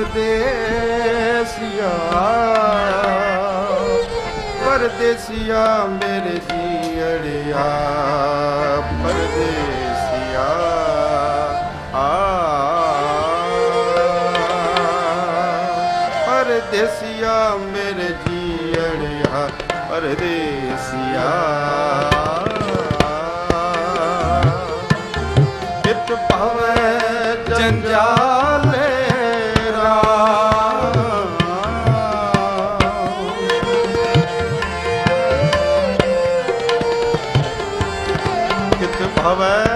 ਪਰਦੇਸੀਆ ਪਰਦੇਸੀਆ ਮੇਰੇ ਜੀੜਿਆ ਪਰਦੇਸੀਆ ਆ। ਪਰਦੇਸੀਆ ਮੇਰੇ ਜੀੜਿਆ ਪਰਦੇਸੀਆ ਕਿਤ ਭਵੈ ਜੰਜਾਲੇ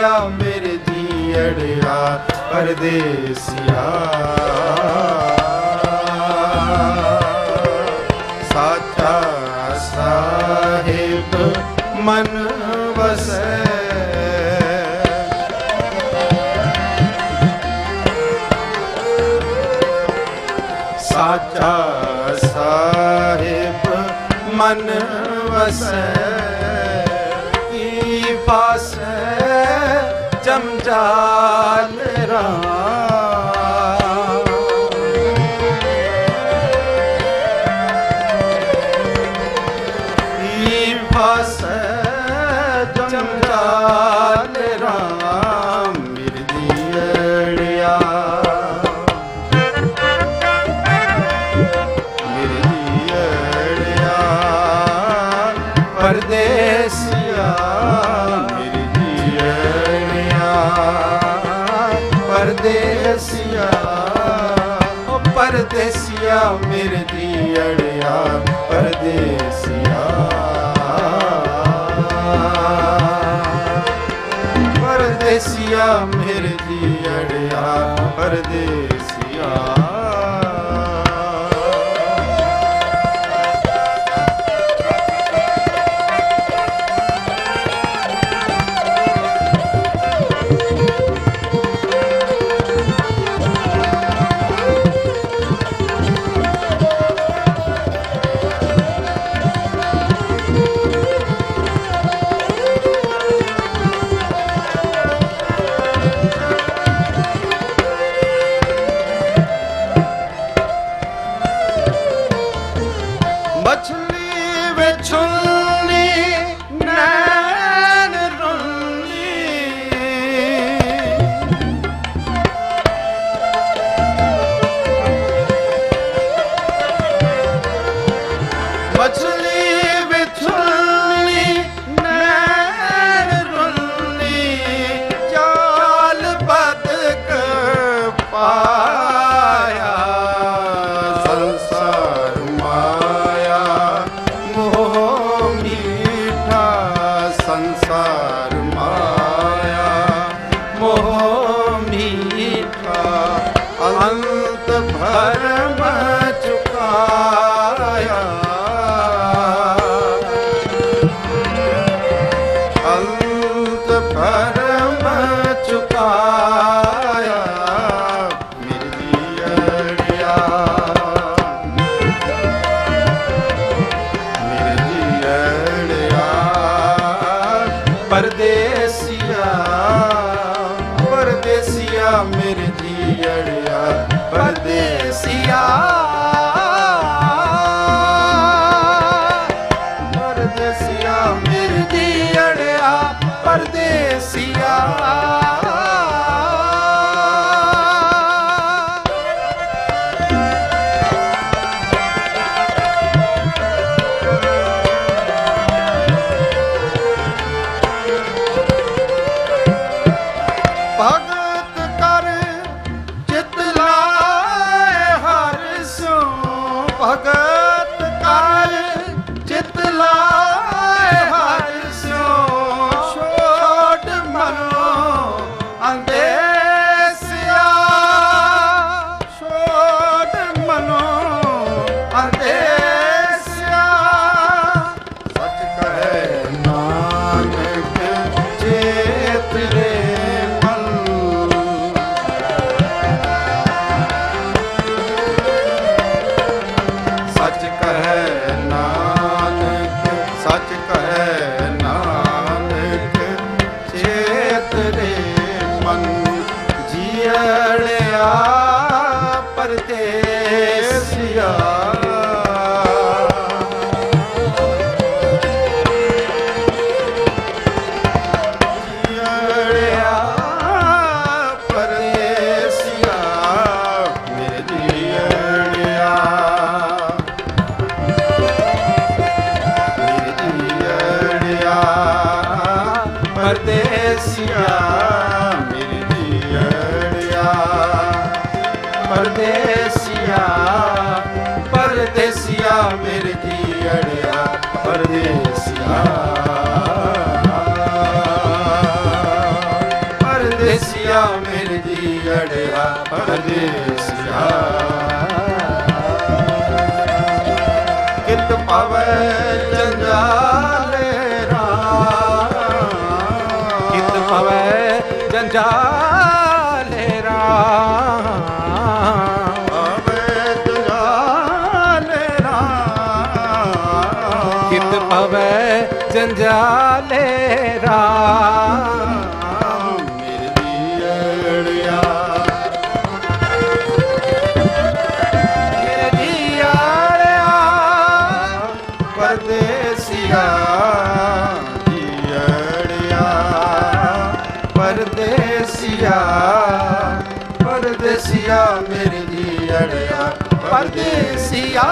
ਪਰਦੇਸੀਆ ਮੇਰੇ ਜੀੜਿਆ ਪਰਦੇਸੀਆ। ਸਾਚਾ ਸਾਹਿਬ ਮਨ ਵਸੈ। ਸਾਚਾ ਸਾਹਿਬ ਮਨ ਵਸੈ। ਕੀ ਪਾਸੈ ਜਮਜਾਲ ਰਾਮ ਪਰਦੇਸੀਆ ਮਿਰਦੀੜਿਆ ਪਰਦੇਸੀਆ। ਪਰਦੇਸੀਆ ਅੜਿਆ ਪਰਦੇਸੀਆ। ਪਰਮ ਭਰਮ ਚੁਕਾਇਆ ਮੇਰੀ ਪਰਦੇਸੀਆ ਨਾਨਕ ਜੰਜਾਲੇ ਰਾਮ ਕਿਤ ਪਵੈ ਜੰਜਾਲੇ ਰਾਮ ਆਵੇ ਜੰਜਾਲੇ ਰਾਮ ਕਿਤ ਪਵੈ ਜੰਜਾਲੇ ਰਾਮ ਪਰਦੇਸੀਆ ਮੇਰੇ ਦੀੜਿਆ ਪਰਦੇਸੀਆ।